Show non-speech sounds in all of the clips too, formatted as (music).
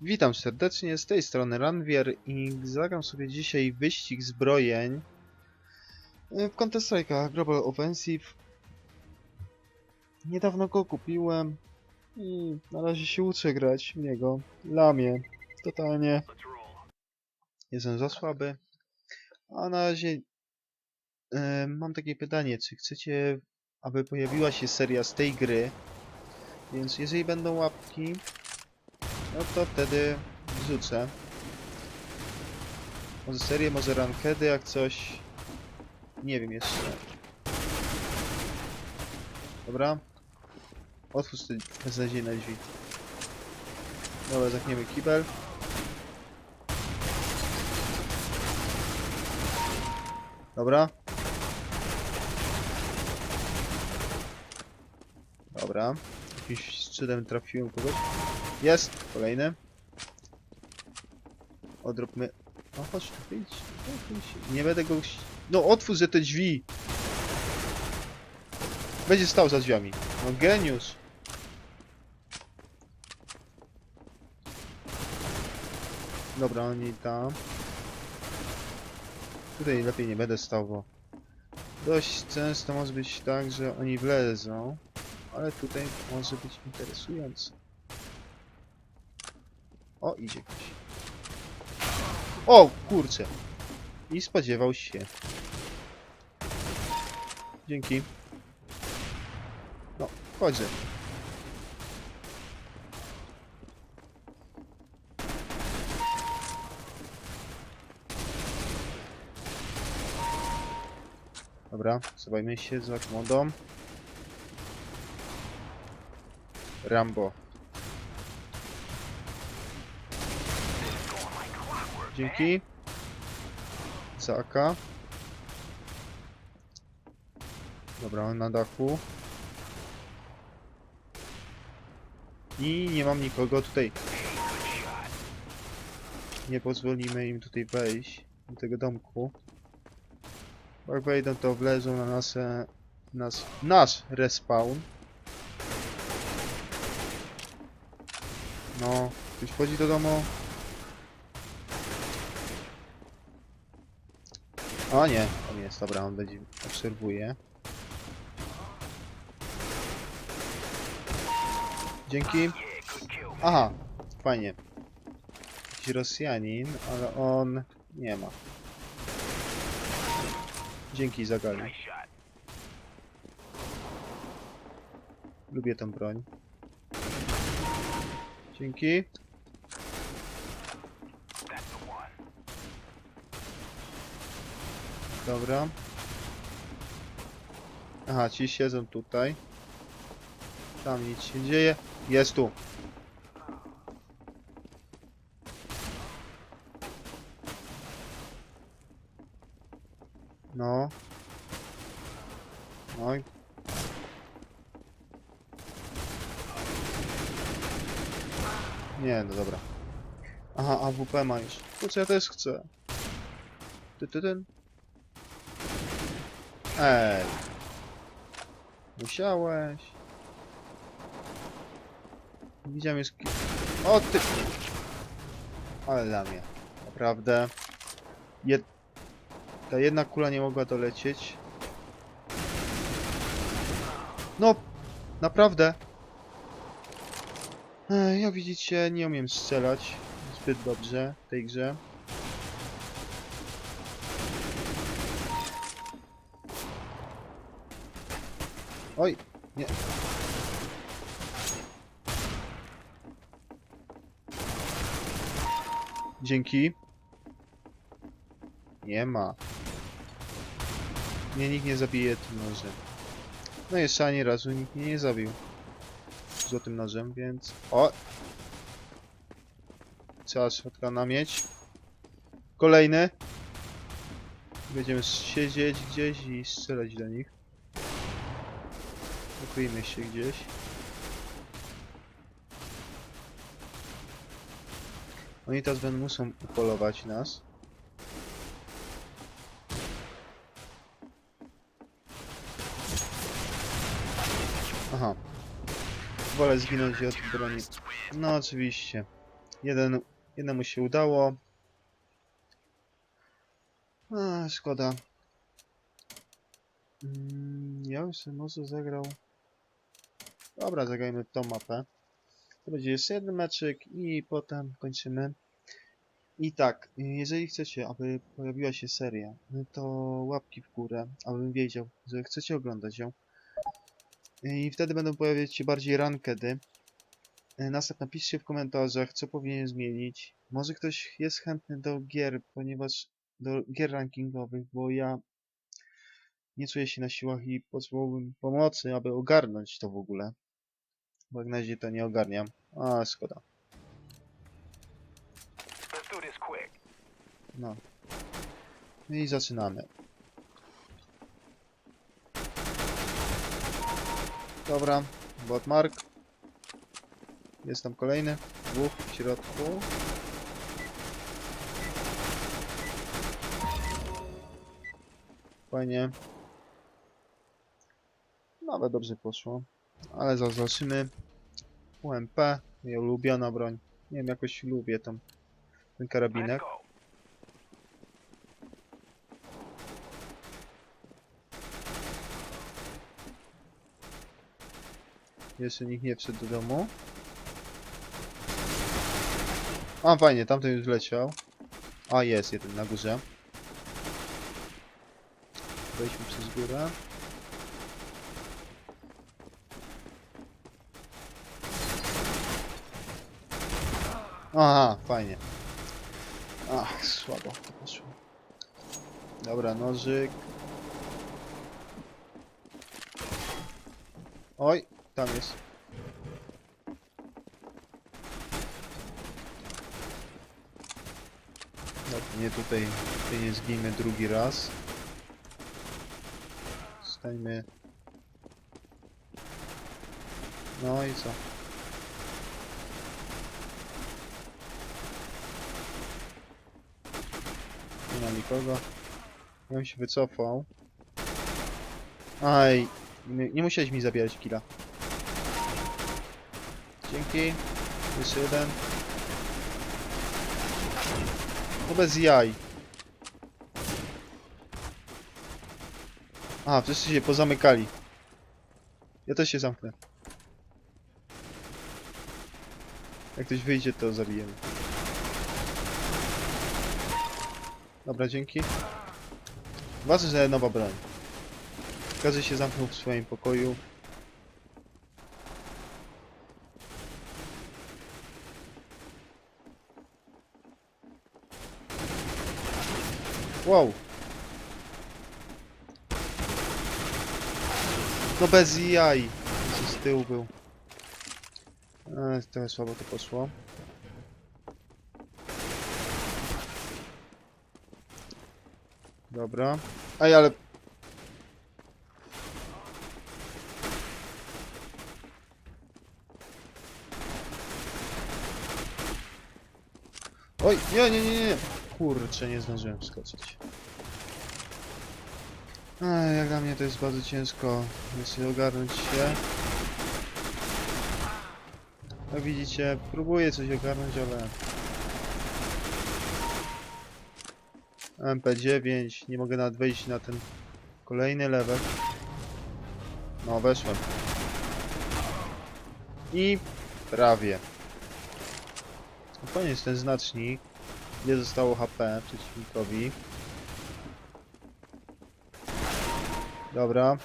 Witam serdecznie, z tej strony Ranvier i zagram sobie dzisiaj wyścig zbrojeń y, w Counter Global Offensive. Niedawno go kupiłem i na razie się uczę grać w niego. Lamię. Totalnie. Jestem za słaby. A na razie e, mam takie pytanie, czy chcecie, aby pojawiła się seria z tej gry? Więc jeżeli będą łapki, no to wtedy wrzucę. Może serię, może rankedy, jak coś. Nie wiem jeszcze. Dobra. Otwórz te beznadziejne drzwi. Dobra, zamkniemy kibel. Dobra. Dobra. Jakimś cudem trafiłem kogoś. Jest! Kolejny. Odróbmy. O, chodź tu, wyjdź. Nie będę go... No, otwórz te drzwi! Będzie stał za drzwiami. No, geniusz. Dobra, oni tam. Tutaj lepiej nie będę stał, bo dość często może być tak, że oni wlezą, ale tutaj może być interesujące. O, idzie ktoś. O, kurczę. I spodziewał się. Dzięki. No, wchodzę. Dobra, zobajmy się z. Rambo. Dzięki. Zaka. Dobra, on na dachu. I nie mam nikogo tutaj. Nie pozwolimy im tutaj wejść do tego domku. Jak wejdą, to wlezą na nasze... Nas, nasz respawn. No, ktoś wchodzi do domu. O nie, on jest, dobra, on będzie obserwuje. Dzięki. Aha, fajnie. Jakiś Rosjanin, ale on nie ma. Dzięki za gali. Lubię tą broń. Dzięki. Dobra. Aha, ci siedzą tutaj. Tam nic się dzieje. Jest tu. No. No i... Nie, no dobra. Aha, AWP ma już. Kurczę, ja też chcę. Ty, ty, ty. Ej. Musiałeś. Widziałem jest... O ty! Ale dla mnie. Naprawdę. Jed... Ta jedna kula nie mogła dolecieć. No! Naprawdę! Ej, jak widzicie, nie umiem strzelać zbyt dobrze w tej grze. Oj, nie. Dzięki. Nie ma. Mnie nikt nie zabije tym nożem. No jeszcze ani razu nikt mnie nie zabił. Złotym nożem, więc... O! Trzeba shotguna mieć. Kolejny. Będziemy siedzieć gdzieś i strzelać do nich. Ukryjmy się gdzieś. Oni teraz będą muszą upolować nas. Aha. Wolę zginąć od broni. No oczywiście. Jeden, jednemu się udało. A, szkoda. Mm, ja bym sobie może zagrał... Dobra, zagrajmy tą mapę. To będzie jeszcze jeden meczyk i potem kończymy. I tak, jeżeli chcecie, aby pojawiła się seria, to łapki w górę, abym wiedział, że chcecie oglądać ją. I wtedy będą pojawiać się bardziej rankedy. Następnie napiszcie w komentarzach, co powinien zmienić. Może ktoś jest chętny do gier, ponieważ do gier rankingowych, bo ja nie czuję się na siłach i potrzebowałbym pomocy, aby ogarnąć to w ogóle. Razie to nie ogarniam. A, szkoda. No. I zaczynamy. Dobra, Botmark. Jest tam kolejny. Dwóch w środku. Fajnie. Nawet dobrze poszło. Ale zaraz zobaczymy. UMP, moja ulubiona broń. Nie wiem, jakoś lubię tą, ten karabinek. Jeszcze nikt nie wszedł do domu. A, fajnie, tamten już leciał. A, jest jeden na górze. Wejdźmy przez górę. Aha, fajnie. Ach, słabo. Dobra, nożyk. Oj, tam jest. No, nie tutaj, tutaj nie zgijmy drugi raz. Stańmy. No i co? Nie ma nikogo. Ja bym się wycofał. Aj, nie, nie musiałeś mi zabierać killa. Dzięki. Jeszcze jeden. To bez jaj. A, wszyscy się pozamykali. Ja też się zamknę. Jak ktoś wyjdzie, to zabijemy. Dobra, dzięki. Ważne, że nowa broń. Każdy się zamknął w swoim pokoju. Wow. No bez jaj. Z tyłu był. E, trochę słabo to poszło. Dobra. Ej, ale... Oj, nie, nie, nie, nie. Kurczę, nie zdążyłem wskoczyć. Ej, jak dla mnie to jest bardzo ciężko. Muszę ogarnąć się. Jak widzicie, próbuję coś ogarnąć, ale... MP9, nie mogę nawet wejść na ten kolejny level. No, weszłem. I prawie. Jest ten znacznik. Ile zostało HP przeciwnikowi. Dobra.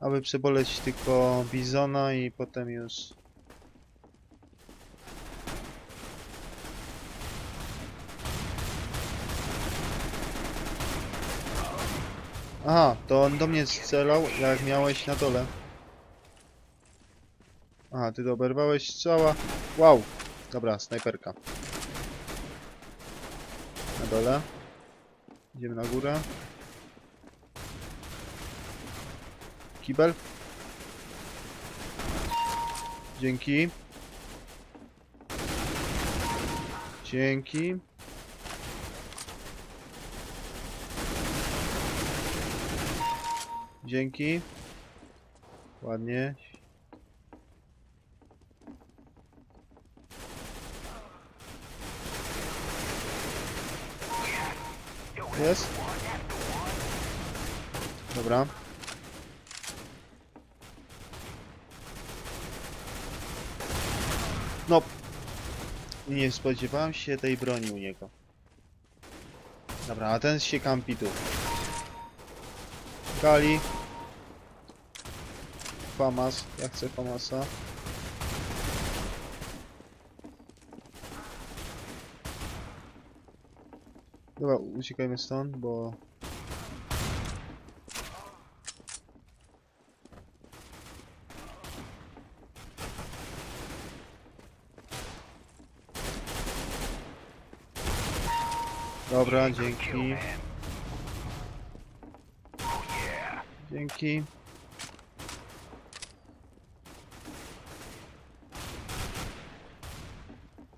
Aby przeboleć tylko Bizona i potem już... Aha, to on do mnie strzelał, jak miałeś na dole. Aha, ty to oberwałeś strzała. Wow. Dobra, snajperka. Na dole. Idziemy na górę. Kibel. Dzięki. Dzięki. Dzięki. Ładnie. Jest. Dobra. No. Nie spodziewałem się tej broni u niego. Dobra, a ten się kampi tu. Kali. Famas. Ja chcę Famasa. Dobra, uciekajmy stąd, bo... Dobra, dzięki. Dzięki.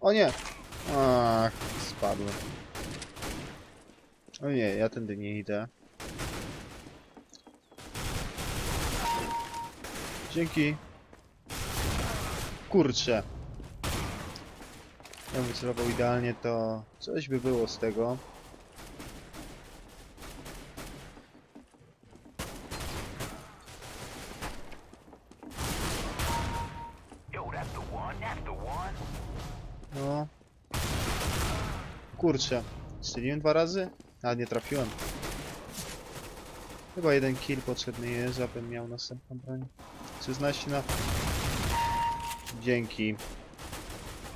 O nie! Ach, spadłem. O nie, ja tędy nie idę. Dzięki. Kurczę. Ja wycelował idealnie, to coś by było z tego. Kurczę. Strzeliłem dwa razy? A nie trafiłem. Chyba jeden kill potrzebny jest, abym miał następną broń. 16 na... Dzięki.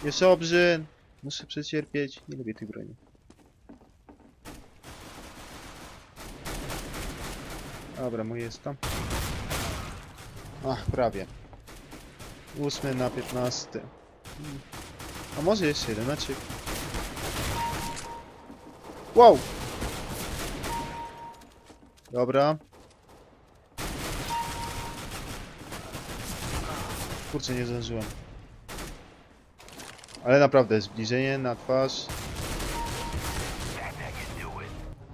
Jeszcze obrzyn! Muszę przecierpieć. Nie lubię tych broni. Dobra, mój jest tam. Ach, prawie. 8 na 15. Hmm. A może jeszcze jeden meczyk? Wow! Dobra. Kurczę, nie zdążyłem. Ale naprawdę, zbliżenie na twarz.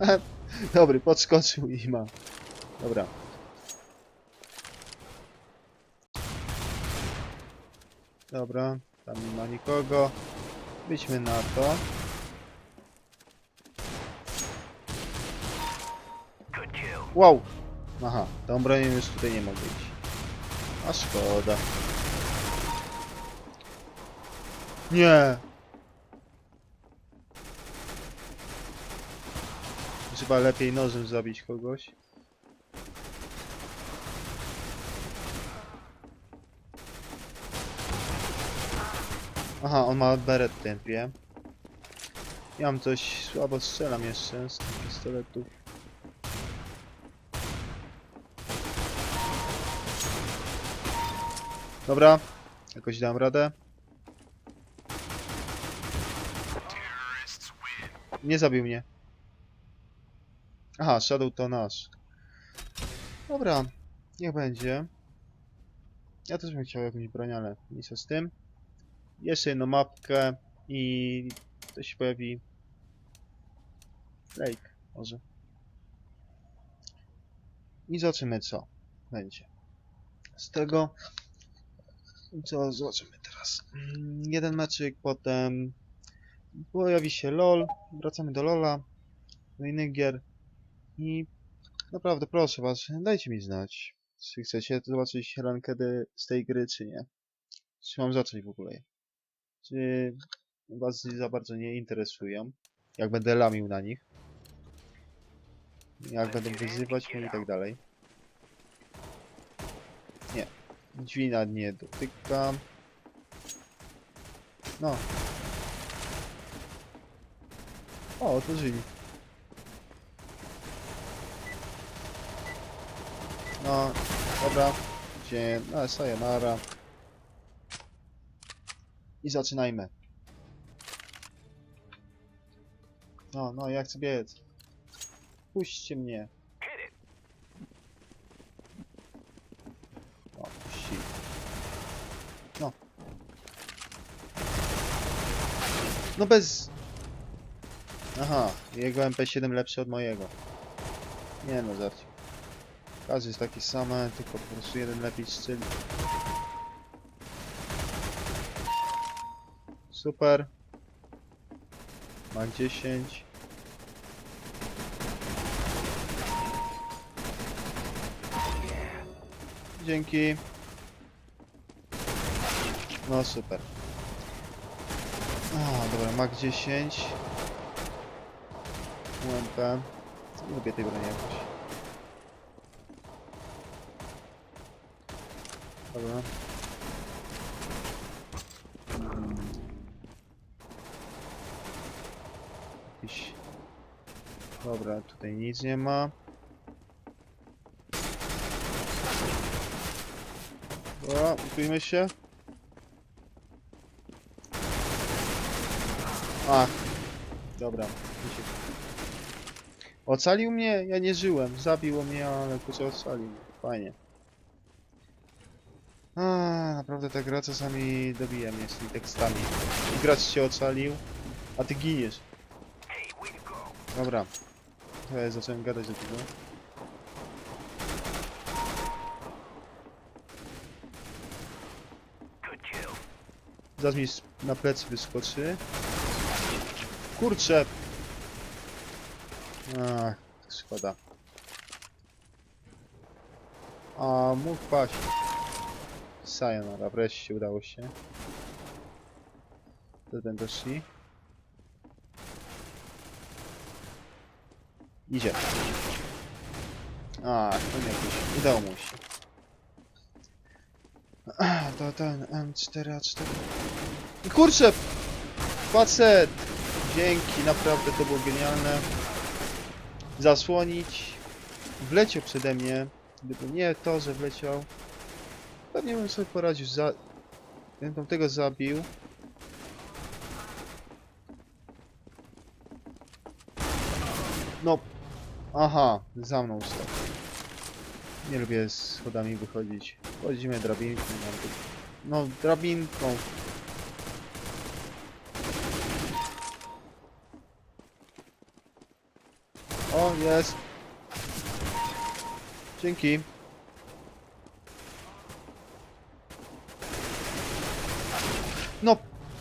(laughs) Dobry, podskoczył i ma. Dobra. Dobra, tam nie ma nikogo. Byśmy na to. Wow! Aha, tą bronią już tutaj nie mogę iść. A szkoda. Nie! Chyba lepiej nożem zabić kogoś. Aha, on ma beret tempie. Ja mam coś słabo strzelam jeszcze z tych pistoletów. Dobra, jakoś dam radę. Nie zabił mnie. Aha, Shadow to nasz. Dobra, niech będzie. Ja też bym chciał jakąś broń, ale nic z tym. Jeszcze jedną mapkę i to się pojawi Lake może. I zobaczymy co będzie. Z tego co zobaczymy teraz. Mm, Jeden meczyk, potem pojawi się LOL, wracamy do LOLa, do innych gier i naprawdę proszę was, dajcie mi znać, czy chcecie zobaczyć rankedy z tej gry, czy nie. Czy mam zacząć w ogóle? Czy was za bardzo nie interesują? Jak będę lamił na nich? Jak będą wyzywać i tak dalej? Nie. Drzwi na nie dotykam. No. O, otworzyli. No, dobra. Gdzie... No, sayonara. I zaczynajmy. No, no, jak chcę biec. Puśćcie mnie. No bez... Aha, jego MP7 lepszy od mojego. Nie no, żarcie. Każdy jest taki same, tylko po prostu jeden lepiej strzeli. Super. Mag 10. Dzięki. No super. A, dobra, Mag 10. UMP. Lubię tej broni jakoś. Dobra. Jakiś... Dobra, tutaj nic nie ma. Dobra, ukryjmy się. Ach, dobra. Ocalił mnie? Ja nie żyłem. Zabiło mnie, ale kurczę ocalił. Fajnie. A, naprawdę ta gra czasami dobija mnie z tymi tekstami. Gracz cię ocalił, a ty giniesz. Dobra. To ja zacząłem gadać do tego. Zaraz mi na plecy wyskoczy. Kurczę! Ach, szkoda. A, mógł paść. Sayonara, wreszcie udało się. Do ten doszli. Idzie. A, to nie jakoś udało mu się. Ach, To ten M4A4. Kurczę! Facet! Dzięki, naprawdę to było genialne. Zasłonić. Wleciał przede mnie. Gdyby nie to, że wleciał, pewnie bym sobie poradził. Za... Gdybym tam tego zabił. No. Aha, za mną stał. Nie lubię schodami wychodzić. Chodzimy drabinką. No, drabinką. O, jest. Dzięki. No,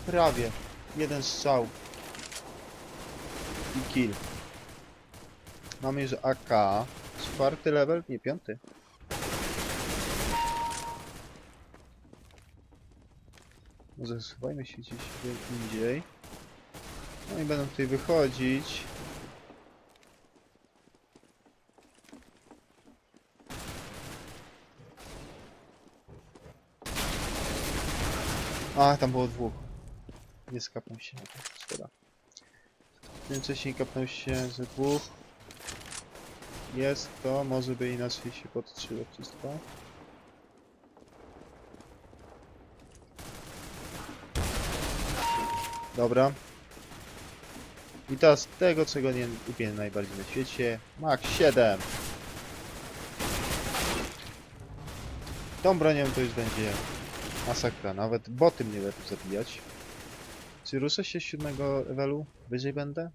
prawie. Jeden strzał. I kill. Mamy już AK. Czwarty level? Nie, piąty. Może się gdzieś indziej. No i będą tutaj wychodzić. A, tam było dwóch. Nie skapnął się. Szkoda. Wcześniej kapnął się ze dwóch. Jest to, może by inaczej się podtrzyło wszystko. Dobra. I teraz tego, czego nie lubię najbardziej na świecie. Mach 7. Tą bronią to już będzie masakra. Nawet boty mnie będą zabijać. Czy ruszę się z siódmego levelu? Wyżej będę?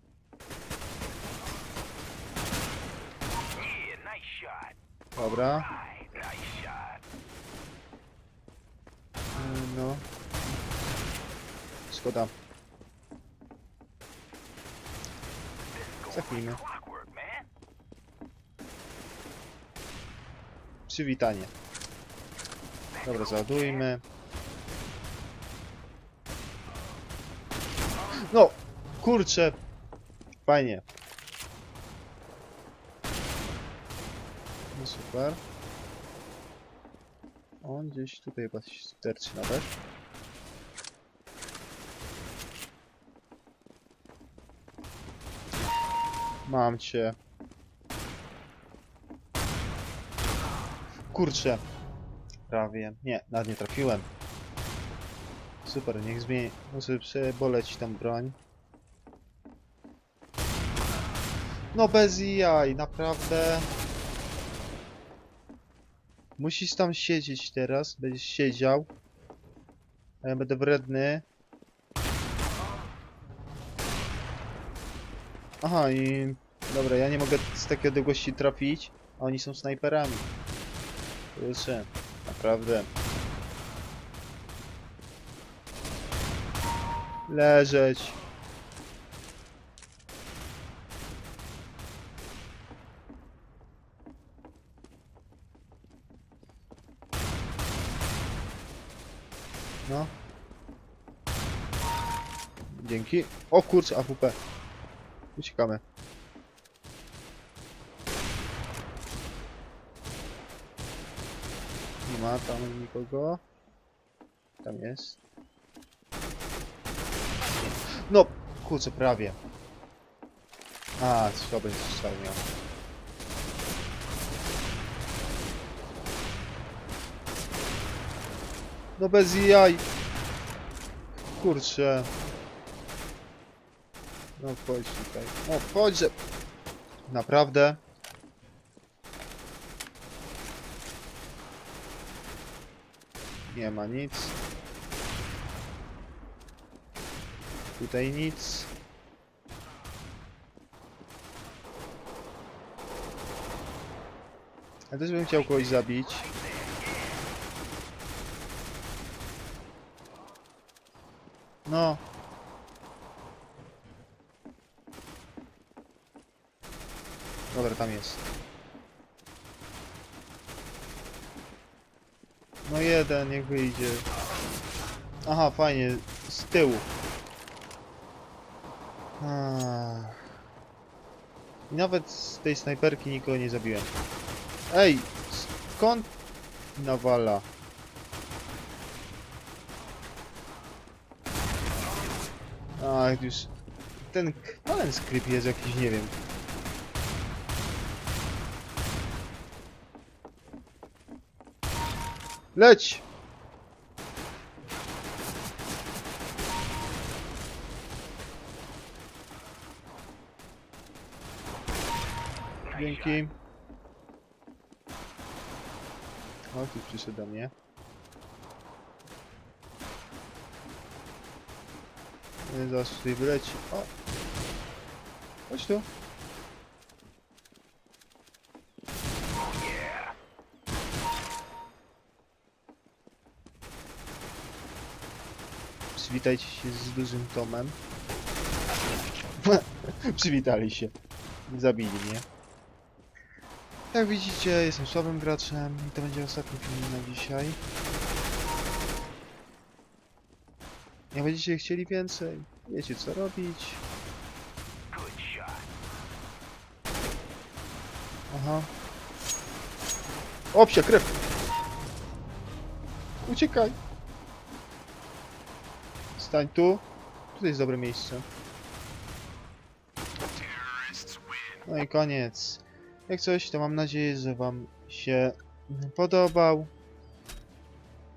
Dobra. E, No. Szkoda. Zacznijmy. Przywitanie. Dobra, załadujmy. No! Kurczę! Fajnie. No super. On gdzieś tutaj chyba sterczy nawet. Mam cię. Kurczę. Prawie. Nie, nawet nie trafiłem. Super, niech zmieni. Muszę przeboleć tą broń. No bez jaj, naprawdę. Musisz tam siedzieć teraz, będziesz siedział. A ja będę wredny. Aha i... Dobra, ja nie mogę z takiej odległości trafić, a oni są snajperami. Proszę, naprawdę. Leżeć. No. Dzięki. O kurczę, AWP. Uciekamy. Nie ma tam nikogo. Tam jest. No, kurczę, prawie. A, słaby strzał miał. No bez jaj. Kurczę. No chodź tutaj. No chodź, że... Naprawdę? Nie ma nic. Tutaj nic. Ja też bym chciał kogoś zabić. No. Dobra, tam jest. No jeden, niech wyjdzie. Aha, fajnie, z tyłu. I nawet z tej snajperki nikogo nie zabiłem. Ej, skąd nawala? A, już... Ten kalen skryp jest jakiś, nie wiem. Leć! Dzięki. O, tu przyszedł do mnie. Nie, Zaraz tutaj wyleci. O! Chodź tu. Przywitajcie się z dużym Tomem. (laughs) Przywitali się. Zabili mnie. Jak widzicie, jestem słabym graczem i to będzie ostatni film na dzisiaj. Jak będziecie chcieli więcej, wiecie co robić. Aha. O, psia krew! Uciekaj! Stań tu. Tutaj jest dobre miejsce. No i koniec. Jak coś, to mam nadzieję, że Wam się podobał.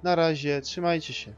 Na razie, trzymajcie się.